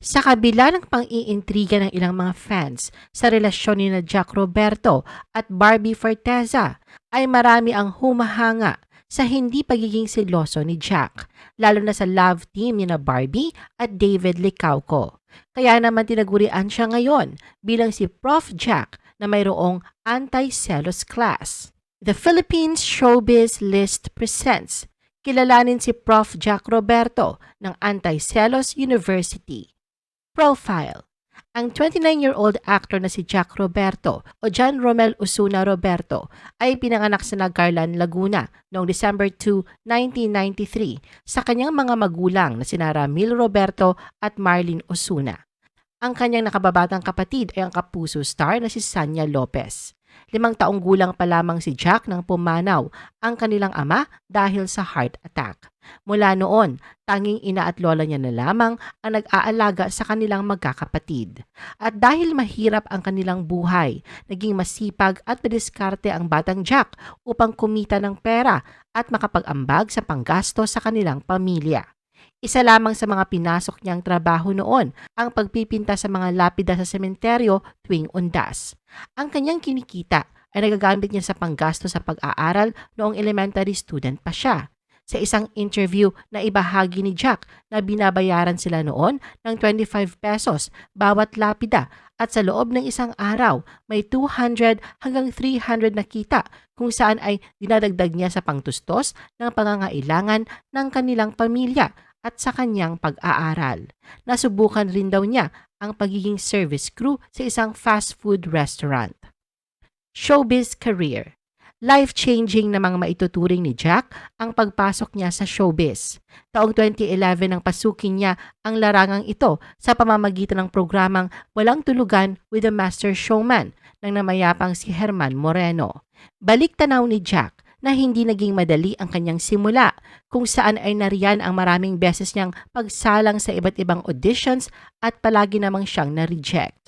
Sa kabila ng pang-iintriga ng ilang mga fans sa relasyon ni na Jack Roberto at Barbie Forteza, ay marami ang humahanga sa hindi pagiging siloso ni Jack, lalo na sa love team ni na Barbie at David Licauco. Kaya naman tinagurian siya ngayon bilang si Prof. Jack na mayroong anti-selos class. The Philippines Showbiz List presents kilalanin si Prof. Jack Roberto ng Anti-Celos University. Profile Ang 29-year-old actor na si Jack Roberto o John Romel Osuna Roberto ay pinanganak sa Nagarlan, Laguna noong December 2, 1993 sa kanyang mga magulang na sina Ramil Roberto at Marlene Osuna. Ang kanyang nakababatang kapatid ay ang kapuso star na si Sanya Lopez. Limang taong gulang pa lamang si Jack nang pumanaw ang kanilang ama dahil sa heart attack. Mula noon, tanging ina at lola niya na lamang ang nag-aalaga sa kanilang magkakapatid. At dahil mahirap ang kanilang buhay, naging masipag at madiskarte ang batang Jack upang kumita ng pera at makapag-ambag sa panggasto sa kanilang pamilya. Isa lamang sa mga pinasok niyang trabaho noon ang pagpipinta sa mga lapida sa sementeryo tuwing undas. Ang kanyang kinikita ay nagagamit niya sa panggasto sa pag-aaral noong elementary student pa siya. Sa isang interview na ibahagi ni Jack na binabayaran sila noon ng 25 pesos bawat lapida at sa loob ng isang araw may 200 hanggang 300 na kita kung saan ay dinadagdag niya sa pangtustos ng pangangailangan ng kanilang pamilya at sa kanyang pag-aaral. Nasubukan rin daw niya ang pagiging service crew sa isang fast food restaurant. Showbiz career Life-changing na mga maituturing ni Jack ang pagpasok niya sa showbiz. Taong 2011 nang pasukin niya ang larangang ito sa pamamagitan ng programang Walang Tulugan with the Master Showman ng namayapang si Herman Moreno. Balik tanaw ni Jack na hindi naging madali ang kanyang simula, kung saan ay nariyan ang maraming beses niyang pagsalang sa iba't ibang auditions at palagi namang siyang na-reject.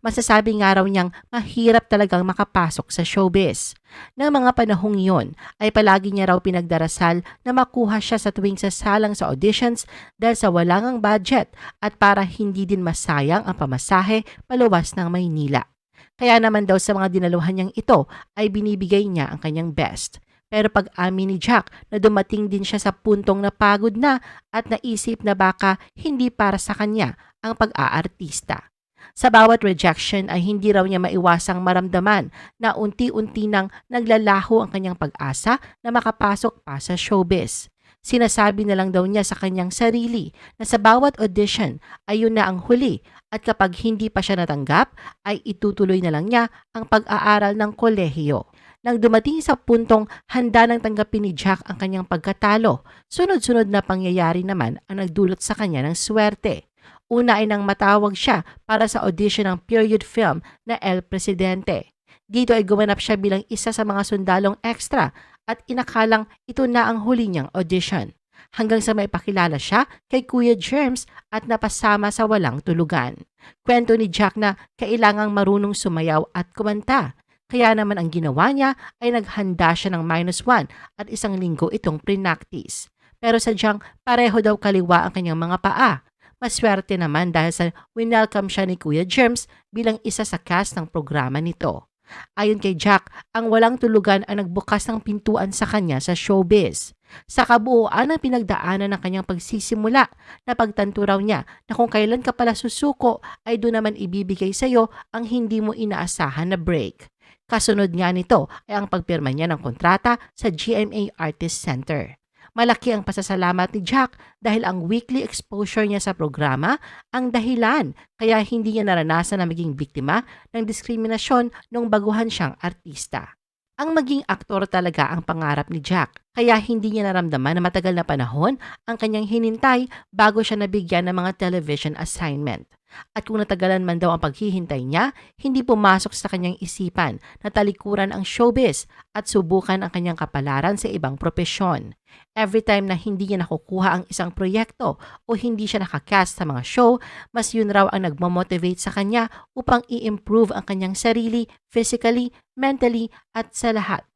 Masasabi nga raw niyang mahirap talagang makapasok sa showbiz. Nang mga panahong iyon ay palagi niya raw pinagdarasal na makuha siya sa tuwing sasalang sa auditions dahil sa walangang budget at para hindi din masayang ang pamasahe paluwas ng Maynila. Kaya naman daw sa mga dinaluhan niyang ito ay binibigay niya ang kanyang best. Pero pag amin ni Jack na dumating din siya sa puntong napagod na at naisip na baka hindi para sa kanya ang pag-aartista. Sa bawat rejection ay hindi raw niya maiwasang maramdaman na unti-unti nang naglalaho ang kanyang pag-asa na makapasok pa sa showbiz. Sinasabi na lang daw niya sa kanyang sarili na sa bawat audition ay yun na ang huli at kapag hindi pa siya natanggap ay itutuloy na lang niya ang pag-aaral ng kolehiyo. Nang dumating sa puntong handa nang tanggapin ni Jack ang kanyang pagkatalo, sunod-sunod na pangyayari naman ang nagdulot sa kanya ng swerte. Una ay nang matawag siya para sa audition ng period film na El Presidente. Dito ay gumanap siya bilang isa sa mga sundalong extra at inakalang ito na ang huli niyang audition. Hanggang sa maipakilala siya kay Kuya Germs at napasama sa walang tulugan. Kwento ni Jack na kailangang marunong sumayaw at kumanta kaya naman ang ginawa niya ay naghanda siya ng minus one at isang linggo itong prinactice. Pero sadyang pareho daw kaliwa ang kanyang mga paa. Maswerte naman dahil sa winelcome siya ni Kuya Germs bilang isa sa cast ng programa nito. Ayon kay Jack, ang walang tulugan ang nagbukas ng pintuan sa kanya sa showbiz. Sa kabuuan ng pinagdaanan ng kanyang pagsisimula, napagtanto raw niya na kung kailan ka pala susuko ay doon naman ibibigay sa iyo ang hindi mo inaasahan na break. Kasunod nga nito ay ang pagpirma niya ng kontrata sa GMA Artist Center. Malaki ang pasasalamat ni Jack dahil ang weekly exposure niya sa programa ang dahilan kaya hindi niya naranasan na maging biktima ng diskriminasyon nung baguhan siyang artista. Ang maging aktor talaga ang pangarap ni Jack, kaya hindi niya naramdaman na matagal na panahon ang kanyang hinintay bago siya nabigyan ng mga television assignment. At kung natagalan man daw ang paghihintay niya, hindi pumasok sa kanyang isipan na talikuran ang showbiz at subukan ang kanyang kapalaran sa ibang propesyon. Every time na hindi niya nakukuha ang isang proyekto o hindi siya nakakast sa mga show, mas yun raw ang nagmamotivate sa kanya upang i-improve ang kanyang sarili, physically, mentally at sa lahat.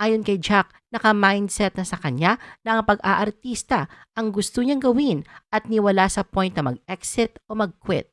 Ayon kay Jack, naka-mindset na sa kanya na ang pag-aartista ang gusto niyang gawin at niwala sa point na mag-exit o mag-quit.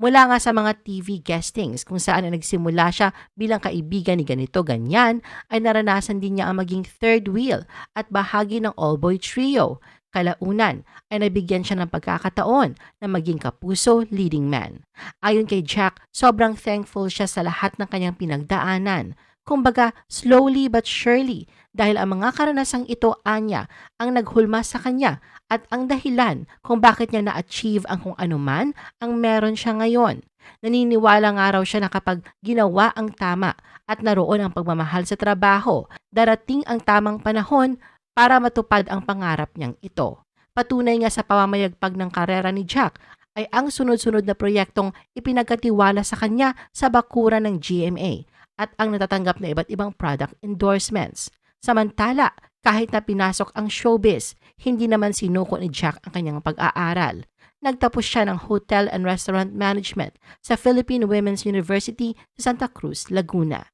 Mula nga sa mga TV guestings kung saan ay nagsimula siya bilang kaibigan ni ganito ganyan, ay naranasan din niya ang maging third wheel at bahagi ng all-boy trio. Kalaunan ay nabigyan siya ng pagkakataon na maging kapuso leading man. Ayon kay Jack, sobrang thankful siya sa lahat ng kanyang pinagdaanan. Kumbaga, slowly but surely, dahil ang mga karanasang ito, anya, ang naghulma sa kanya at ang dahilan kung bakit niya na-achieve ang kung anuman ang meron siya ngayon. Naniniwala nga raw siya na kapag ginawa ang tama at naroon ang pagmamahal sa trabaho, darating ang tamang panahon para matupad ang pangarap niyang ito. Patunay nga sa pamamayagpag ng karera ni Jack ay ang sunod-sunod na proyektong ipinagkatiwala sa kanya sa bakuran ng GMA at ang natatanggap na iba't ibang product endorsements. Samantala, kahit na pinasok ang showbiz, hindi naman sinuko ni Jack ang kanyang pag-aaral. Nagtapos siya ng Hotel and Restaurant Management sa Philippine Women's University sa Santa Cruz, Laguna.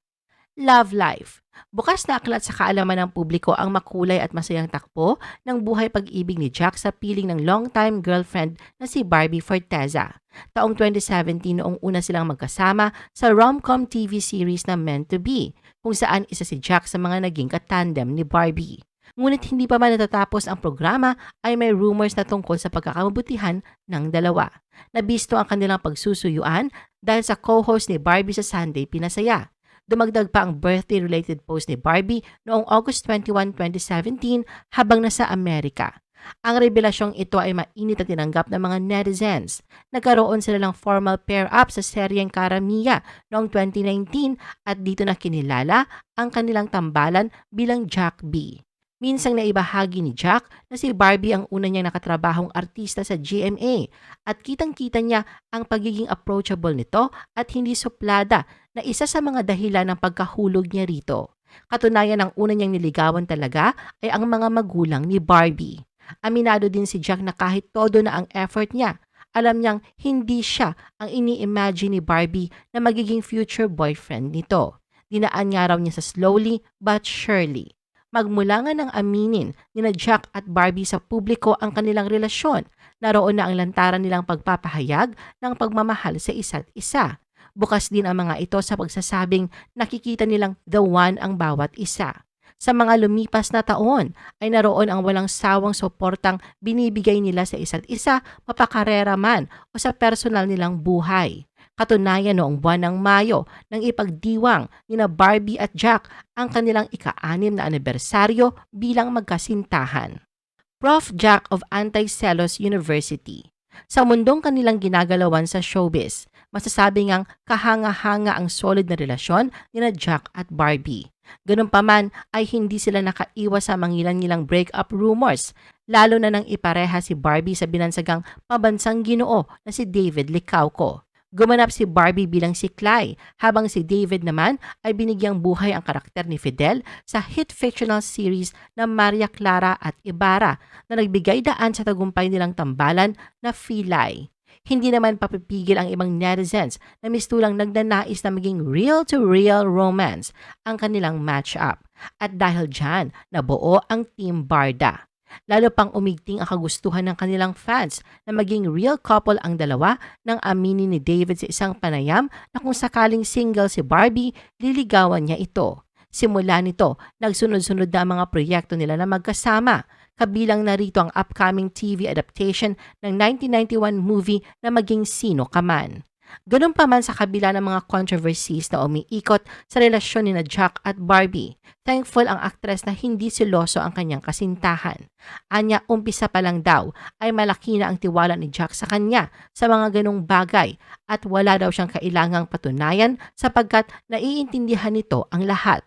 Love Life. Bukas na aklat sa kaalaman ng publiko ang makulay at masayang takbo ng buhay pag-ibig ni Jack sa piling ng longtime girlfriend na si Barbie Forteza. Taong 2017 noong una silang magkasama sa rom-com TV series na Meant to Be, kung saan isa si Jack sa mga naging katandem ni Barbie. Ngunit hindi pa man natatapos ang programa ay may rumors na tungkol sa pagkakamabutihan ng dalawa. Nabisto ang kanilang pagsusuyuan dahil sa co-host ni Barbie sa Sunday Pinasaya. Dumagdag pa ang birthday-related post ni Barbie noong August 21, 2017 habang nasa Amerika. Ang revelasyong ito ay mainit na tinanggap ng mga netizens. Nagkaroon sila ng formal pair-up sa seryeng Karamiya noong 2019 at dito na kinilala ang kanilang tambalan bilang Jack B. Minsang naibahagi ni Jack na si Barbie ang una niyang nakatrabahong artista sa GMA at kitang-kita niya ang pagiging approachable nito at hindi suplada na isa sa mga dahilan ng pagkahulog niya rito. Katunayan ang una niyang niligawan talaga ay ang mga magulang ni Barbie. Aminado din si Jack na kahit todo na ang effort niya, alam niyang hindi siya ang ini-imagine ni Barbie na magiging future boyfriend nito. Dinaan nga raw niya sa slowly but surely. Magmula nga ng aminin ni na Jack at Barbie sa publiko ang kanilang relasyon, naroon na ang lantaran nilang pagpapahayag ng pagmamahal sa isa't isa. Bukas din ang mga ito sa pagsasabing nakikita nilang the one ang bawat isa. Sa mga lumipas na taon ay naroon ang walang sawang suportang binibigay nila sa isa't isa mapakarera man o sa personal nilang buhay. Katunayan noong buwan ng Mayo nang ipagdiwang ni na Barbie at Jack ang kanilang ika-anim na anibersaryo bilang magkasintahan. Prof. Jack of Anti-Celos University Sa mundong kanilang ginagalawan sa showbiz, masasabi ngang kahanga-hanga ang solid na relasyon ni na Jack at Barbie. Ganun pa man ay hindi sila nakaiwas sa mangilan-ngilang breakup rumors, lalo na nang ipareha si Barbie sa binansagang pabansang ginoo na si David Licauco. Gumanap si Barbie bilang si Clay, habang si David naman ay binigyang buhay ang karakter ni Fidel sa hit fictional series na Maria Clara at Ibarra na nagbigay daan sa tagumpay nilang tambalan na Filay. Hindi naman papipigil ang ibang netizens na mistulang nagnanais na maging real-to-real romance ang kanilang match-up. At dahil dyan, nabuo ang Team Barda. Lalo pang umigting ang kagustuhan ng kanilang fans na maging real couple ang dalawa nang aminin ni David sa isang panayam na kung sakaling single si Barbie, liligawan niya ito. Simula nito, nagsunod-sunod na ang mga proyekto nila na magkasama. Kabilang narito ang upcoming TV adaptation ng 1991 movie na maging sino ka man. Ganun pa man sa kabila ng mga controversies na umiikot sa relasyon ni na Jack at Barbie. Thankful ang aktres na hindi siloso ang kanyang kasintahan. Anya, umpisa pa lang daw ay malaki na ang tiwala ni Jack sa kanya sa mga ganong bagay at wala daw siyang kailangang patunayan sapagkat naiintindihan nito ang lahat.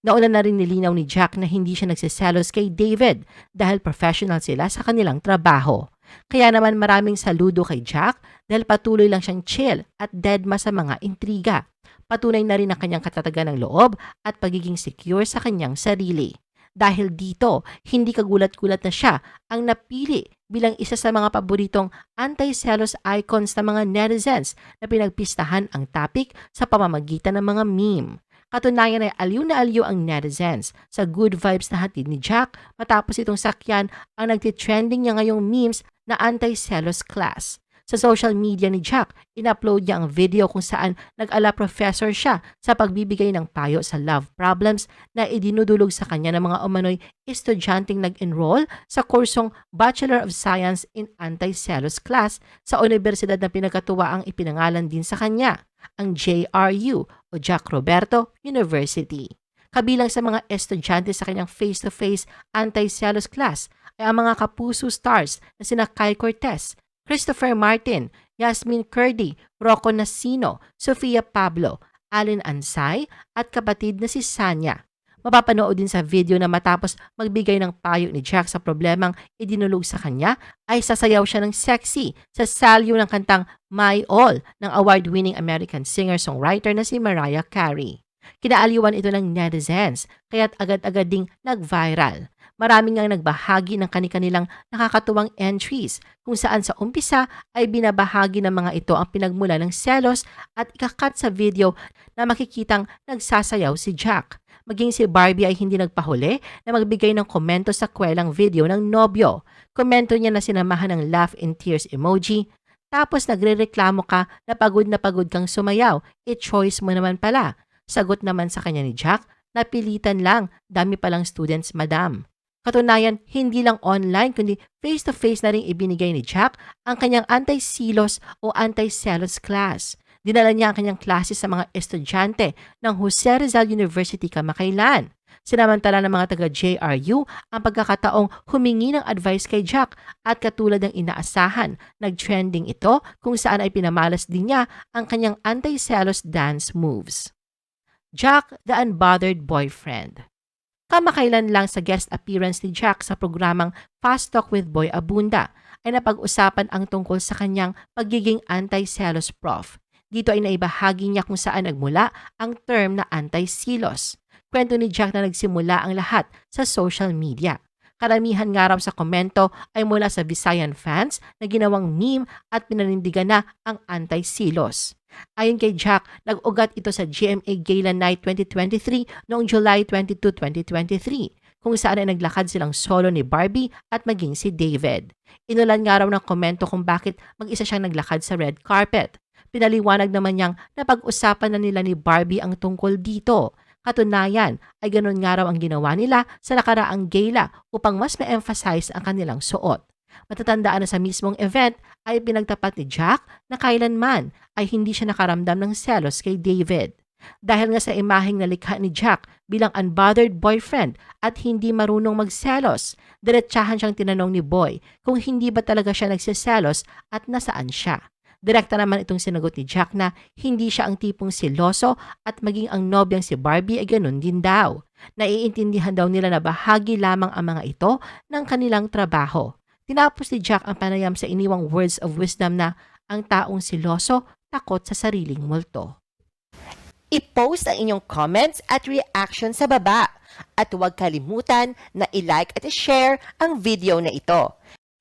Nauna na rin nilinaw ni Jack na hindi siya nagsiselos kay David dahil professional sila sa kanilang trabaho. Kaya naman maraming saludo kay Jack dahil patuloy lang siyang chill at deadma sa mga intriga. Patunay na rin ang kanyang katatagan ng loob at pagiging secure sa kanyang sarili. Dahil dito, hindi kagulat-gulat na siya ang napili bilang isa sa mga paboritong anti-selos icons ng mga netizens na pinagpistahan ang topic sa pamamagitan ng mga meme. Katunayan ay aliw na aliw ang netizens sa good vibes na hatid ni Jack matapos itong sakyan ang nagtitrending niya ngayong memes na anti-selos class. Sa social media ni Jack, in-upload niya ang video kung saan nag-ala professor siya sa pagbibigay ng payo sa love problems na idinudulog sa kanya ng mga umano'y estudyanteng nag-enroll sa kursong Bachelor of Science in Anti-Selos class sa universidad na pinagkatuwa ang ipinangalan din sa kanya, ang JRU o Jack Roberto University. Kabilang sa mga estudyante sa kanyang face-to-face anti-selos class ay ang mga kapuso stars na sina Kai Cortez, Christopher Martin, Yasmin Curdy, Rocco Nasino, Sofia Pablo, Allen Ansay at kapatid na si Sanya. Mapapanood din sa video na matapos magbigay ng payo ni Jack sa problemang idinulog sa kanya ay sasayaw siya ng sexy sa salyo ng kantang My All ng award-winning American singer-songwriter na si Mariah Carey. Kinaaliwan ito ng netizens kaya't agad-agad ding nag-viral. Marami ngang nagbahagi ng kanilang nakakatuwang entries kung saan sa umpisa ay binabahagi ng mga ito ang pinagmula ng selos at ikakat sa video na makikitang nagsasayaw si Jack. Maging si Barbie ay hindi nagpahuli na magbigay ng komento sa kwelang video ng nobyo. Komento niya na sinamahan ng laugh in tears emoji. Tapos nagrereklamo ka na pagod na pagod kang sumayaw. E-choice mo naman pala. Sagot naman sa kanya ni Jack, napilitan lang, dami palang students madam. Katunayan, hindi lang online kundi face-to-face na rin ibinigay ni Jack ang kanyang anti-silos o anti-selos class. Dinala niya ang kanyang klase sa mga estudyante ng Jose Rizal University kamakailan. Sinamantala ng mga taga-JRU ang pagkakataong humingi ng advice kay Jack at katulad ng inaasahan, nag-trending ito kung saan ay pinamalas din niya ang kanyang anti-selos dance moves. Jack the Unbothered Boyfriend Kamakailan lang sa guest appearance ni Jack sa programang Fast Talk with Boy Abunda ay napag-usapan ang tungkol sa kanyang pagiging anti-selos prof. Dito ay naibahagi niya kung saan nagmula ang term na anti-silos. Kwento ni Jack na nagsimula ang lahat sa social media. Karamihan nga raw sa komento ay mula sa Visayan fans na ginawang meme at pinanindigan na ang anti-silos. Ayon kay Jack, nag-ugat ito sa GMA Gala Night 2023 noong July 22, 2023 kung saan ay naglakad silang solo ni Barbie at maging si David. Inulan nga raw ng komento kung bakit mag-isa siyang naglakad sa red carpet. Pinaliwanag naman niyang napag-usapan na nila ni Barbie ang tungkol dito. Katunayan ay ganun nga raw ang ginawa nila sa nakaraang gala upang mas ma-emphasize ang kanilang suot. Matatandaan na sa mismong event ay pinagtapat ni Jack na kailanman ay hindi siya nakaramdam ng selos kay David. Dahil nga sa imaheng nalikha ni Jack bilang unbothered boyfriend at hindi marunong magselos, diretsahan siyang tinanong ni Boy kung hindi ba talaga siya nagsiselos at nasaan siya. Direkta naman itong sinagot ni Jack na hindi siya ang tipong siloso at maging ang nobyang si Barbie ay ganun din daw. Naiintindihan daw nila na bahagi lamang ang mga ito ng kanilang trabaho. Tinapos ni Jack ang panayam sa iniwang words of wisdom na ang taong siloso takot sa sariling multo. I-post ang inyong comments at reaction sa baba. At huwag kalimutan na i-like at i-share ang video na ito.